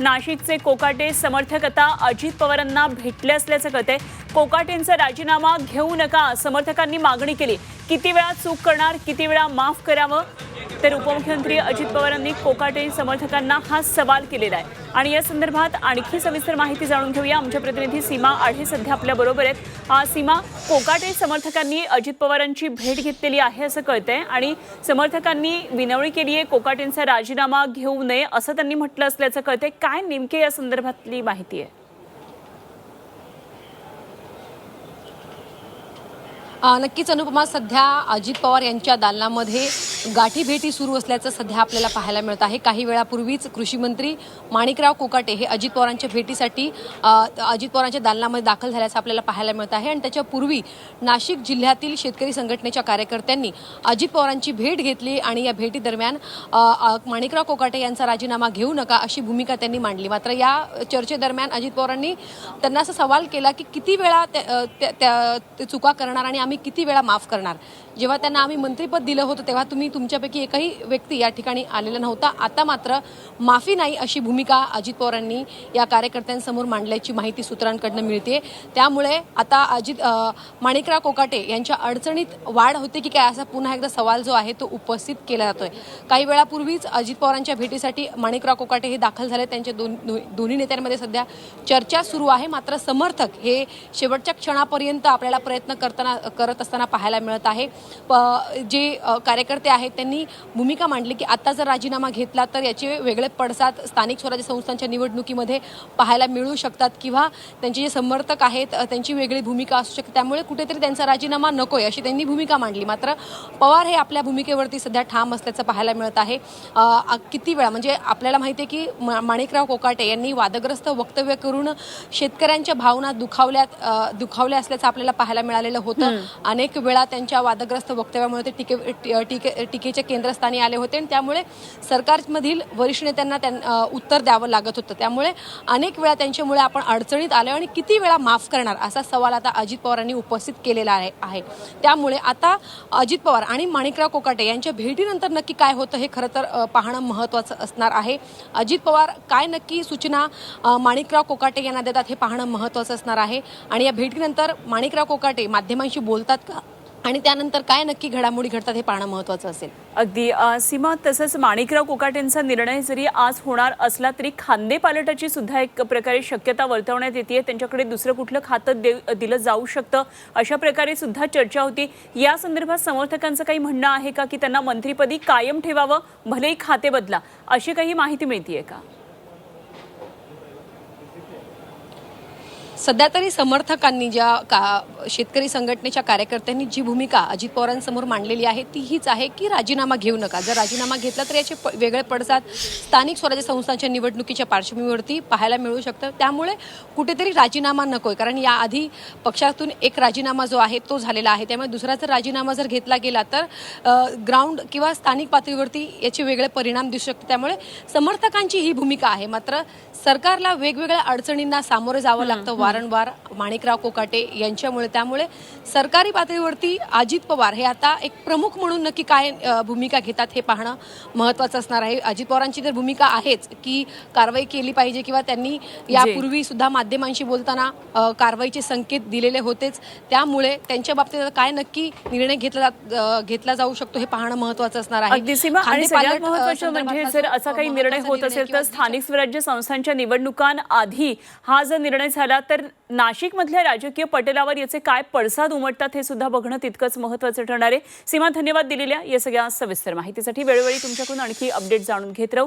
नाशिकचे कोकाटे समर्थक आता अजित पवारांना भेटले असल्याचं कळतंय. कोकाटेंचा राजीनामा घेऊ नका समर्थकांनी मागणी केली. किती वेळा चूक करणार किती वेळा माफ करावं? तर उपमुख्यमंत्री अजित पवारांनी कोकाटे समर्थकांना हा सवाल केलेला आहे. आणि या संदर्भात आणखी सविस्तर माहिती जाणून घेऊया. आमच्या प्रतिनिधी सीमा आढे सध्या आपल्या बरोबर आहेत. सीमा कोकाटे समर्थकांनी अजित पवारांची भेट घेतलेली आहे असं कळतंय. आणि समर्थकांनी विनवणी केली आहे कोकाटेंचा राजीनामा घेऊ नये असं त्यांनी म्हटलं असल्याचं कळतंय. काय नेमके या संदर्भातली माहिती आहे? नक्कीच अनुपमा सध्या अजित पवार यांच्या दालनामध्ये गाठीभेटी सुरू असल्याचं सध्या आपल्याला पाहायला मिळत आहे. काही वेळापूर्वीच कृषी मंत्री माणिकराव कोकाटे हे अजित पवारांच्या भेटीसाठी अजित पवारांच्या दालनामध्ये दाखल झाल्याचं आपल्याला पाहायला मिळत आहे आणि त्याच्यापूर्वी नाशिक जिल्ह्यातील शेतकरी संघटनेच्या कार्यकर्त्यांनी अजित पवारांची भेट घेतली आणि या भेटीदरम्यान माणिकराव कोकाटे यांचा राजीनामा घेऊ नका अशी भूमिका त्यांनी मांडली. मात्र या चर्चेदरम्यान अजित पवारांनी त्यांना असा सवाल केला की किती वेळा त्या- त्या- त्या- ते चुका करणार आणि आम्ही किती वेळा माफ करणार? जेव्हा त्यांना आम्ही मंत्रीपद दिलं होतं तेव्हा तुम्ही तुमच्यापैकी एकही व्यक्ती या ठिकाणी आलेला नव्हता. आता मात्र माफी नाही अशी भूमिका अजित पवारांनी या कार्यकर्त्यांसमोर मांडल्याची माहिती सूत्रांकडनं मिळते त्यामुळे आता अजित माणिकराव कोकाटे यांच्या अडचणीत वाढ होते की काय असा पुन्हा एकदा सवाल जो आहे तो उपस्थित केला जातोय. काही वेळापूर्वीच अजित पवारांच्या भेटीसाठी माणिकराव कोकाटे हे दाखल झाले. त्यांच्या दोन दोन्ही नेत्यांमध्ये सध्या चर्चा सुरू आहे. मात्र समर्थक हे शेवटच्या क्षणापर्यंत आपल्याला प्रयत्न करताना करत असताना पाहायला मिळत आहे. प- जे कार्यकर्ते आहेत त्यांनी भूमिका मांडली की आता जर राजीनामा घेतला तर याचे वेगळे पडसाद स्थानिक स्वराज्य संस्थांच्या निवडणुकीमध्ये पाहायला मिळू शकतात किंवा त्यांचे जे समर्थक आहेत त्यांची वेगळी भूमिका असू शकते. त्यामुळे कुठेतरी त्यांचा राजीनामा नकोय अशी त्यांनी भूमिका मांडली. मात्र पवार हे आपल्या भूमिकेवरती सध्या ठाम असल्याचं पाहायला मिळत आहे. किती वेळा म्हणजे आपल्याला माहिती आहे की मा- माणिकराव कोकाटे यांनी वादग्रस्त वक्तव्य करून शेतकऱ्यांच्या भावना दुखावल्यात दुखावल्या असल्याचं आपल्याला पाहायला मिळालेलं होतं. अनेक वेळा त्यांच्या वादग्रस्त वक्तव्यामुळे ते टीके टीके टीकेच्या केंद्रस्थानी आले होते आणि त्यामुळे सरकारमधील वरिष्ठ नेत्यांना त्यां उत्तर द्यावं लागत होतं. त्यामुळे अनेक वेळा त्यांच्यामुळे आपण अडचणीत आलो आणि किती वेळा माफ करणार असा सवाल आता अजित पवारांनी उपस्थित केलेला आहे आहे. त्यामुळे आता अजित पवार आणि माणिकराव कोकाटे यांच्या भेटीनंतर नक्की काय होतं हे खरं तर पाहणं महत्त्वाचं असणार आहे. अजित पवार काय नक्की सूचना माणिकराव कोकाटे यांना देतात हे पाहणं महत्त्वाचं असणार आहे. आणि या भेटीनंतर माणिकराव कोकाटे माध्यमांशी बोल बोलतात का? आणि त्यानंतर काय नक्की घडामोडी घडतात हे पाहणं महत्त्वाचं असेल. अगदी सीमा तसंच माणिकराव कोकाटेंचा निर्णय जरी आज होणार असला तरी खांदे पालटाची सुद्धा एक प्रकारे शक्यता वर्तवण्यात येते त्यांच्याकडे दुसरं कुठलं खातं दे दिलं जाऊ शकतं अशा प्रकारे सुद्धा चर्चा होती. या संदर्भात समर्थकांचं काही म्हणणं आहे का की त्यांना मंत्रीपदी कायम ठेवावं भलेही खाते बदला अशी काही माहिती मिळतीये का? सध्या तरी समर्थकांनी ज्या का शेतकरी संघटनेच्या कार्यकर्त्यांनी जी भूमिका अजित पवारांसमोर मांडलेली आहे ती हीच आहे की राजीनामा घेऊ नका. जर राजीनामा घेतला तर याचे प- वेगळे पडसाद स्थानिक स्वराज्य संस्थांच्या निवडणुकीच्या पार्श्वभूमीवरती पाहायला मिळू शकतं. त्यामुळे कुठेतरी राजीनामा नकोय. कारण याआधी पक्षातून एक राजीनामा जो आहे तो झालेला आहे. त्यामुळे दुसरा जर राजीनामा जर घेतला गेला तर ग्राउंड किंवा स्थानिक पातळीवरती याचे वेगळे परिणाम दिसू शकतात. त्यामुळे समर्थकांची ही भूमिका आहे. मात्र सरकारला वेगवेगळ्या अडचणींना सामोरं जावं लागतं वारंवार माणिकराव कोकाटे यांच्यामुळे त्यामुळे सरकारी पातळीवरती अजित पवार हे आता एक प्रमुख म्हणून नक्की काय भूमिका घेतात हे पाहणं महत्त्वाचं असणार आहे. अजित पवारांची तर भूमिका आहेच की कारवाई केली पाहिजे किंवा त्यांनी यापूर्वी सुद्धा माध्यमांशी बोलताना कारवाईचे संकेत दिलेले होतेच. त्यामुळे त्यांच्या बाबतीत काय नक्की निर्णय घेतला घेतला जाऊ शकतो हे पाहणं महत्त्वाचं असणार आहे. महत्वाचं म्हणजे जर असा काही निर्णय होत असेल तर स्थानिक स्वराज्य संस्थांच्या निवडणुकांआधी हा जर निर्णय झाला तर तर नाशिकमधल्या राजकीय पटलावर याचे काय पडसाद उमटतात हे सुद्धा बघणं तितकंच महत्वाचं ठरणार आहे. सीमा धन्यवाद दिलेल्या या सगळ्या सविस्तर माहितीसाठी. वेळोवेळी तुमच्याकडून आणखी अपडेट जाणून घेत राहू.